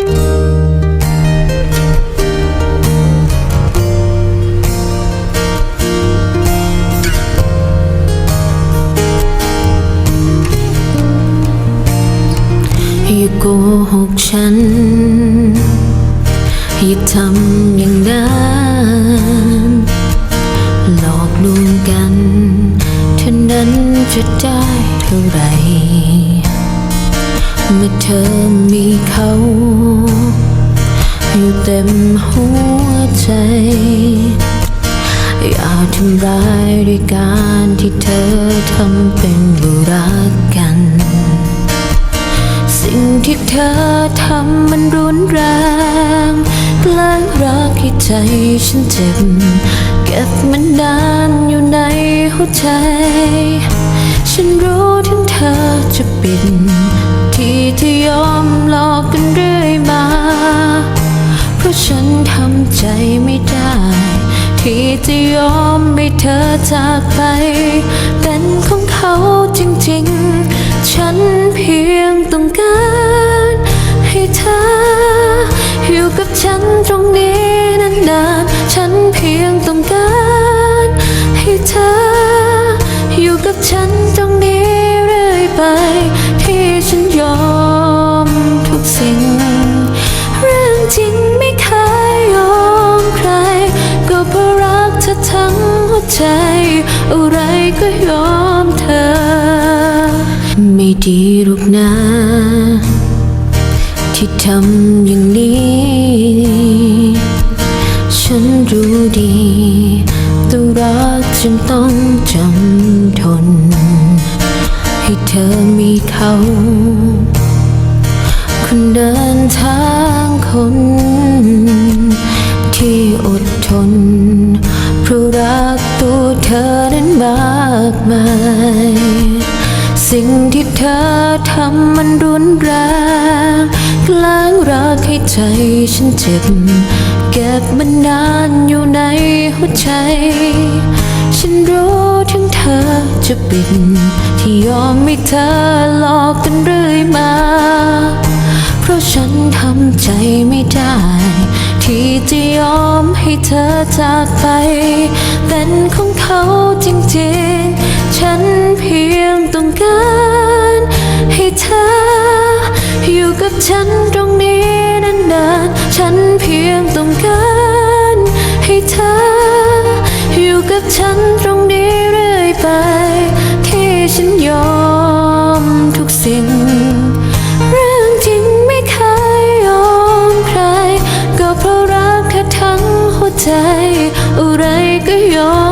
อย่าโกหกฉัน อย่าทำอย่างนั้นหลอกลวงกันเท่านั้นจะได้เท่าไหร่ เมื่อเธอมีเขา อยู่เต็มหัวใจ อย่าทำร้ายด้วยการที่เธอทำเป็นบุรักกัน สิ่งที่เธอทำมันรุนแรงแกล้งรักให้ใจฉันเจ็บ เก็บมันนานอยู่ในหัวใจ ฉันรู้ถึงเธอจะปิด ฉันทำใจไม่ได้ ที่จะยอมให้เธอจากไป เป็นของเขาจริงๆ ฉันเพียงต้องการ รักเธอทั้งหัวใจ อะไรก็ยอมเธอ ไม่ดีหรอกนะ ที่ทำอย่างนี้ ฉันรู้ดีแต่รักจึงต้องจำทน ให้เธอมีเขา คนเดินทางคน ธอนั้นมากมาย สิ่งที่เธอทำมันรุนแรงกล้งรักให้ใจฉันเจ็บ เก็บมันนานอยู่ในหัวใจ ฉันรู้ถึงเธอจะปิด ที่ยอมให้เธอหลอกกันเรื่อยมา เพราะฉันทำใจไม่ได้ที่จะยอมให้เธอจากไป เป็นของ เขาจริงๆ ฉันเพียงต้องการให้เธอ อยู่กับฉันตรงนี้นานๆ ฉันเพียงต้องการให้เธอ อยู่กับฉันตรงนี้เรื่อยไป ที่ฉันยอมทุกสิ่งใจอะไรก็ยอม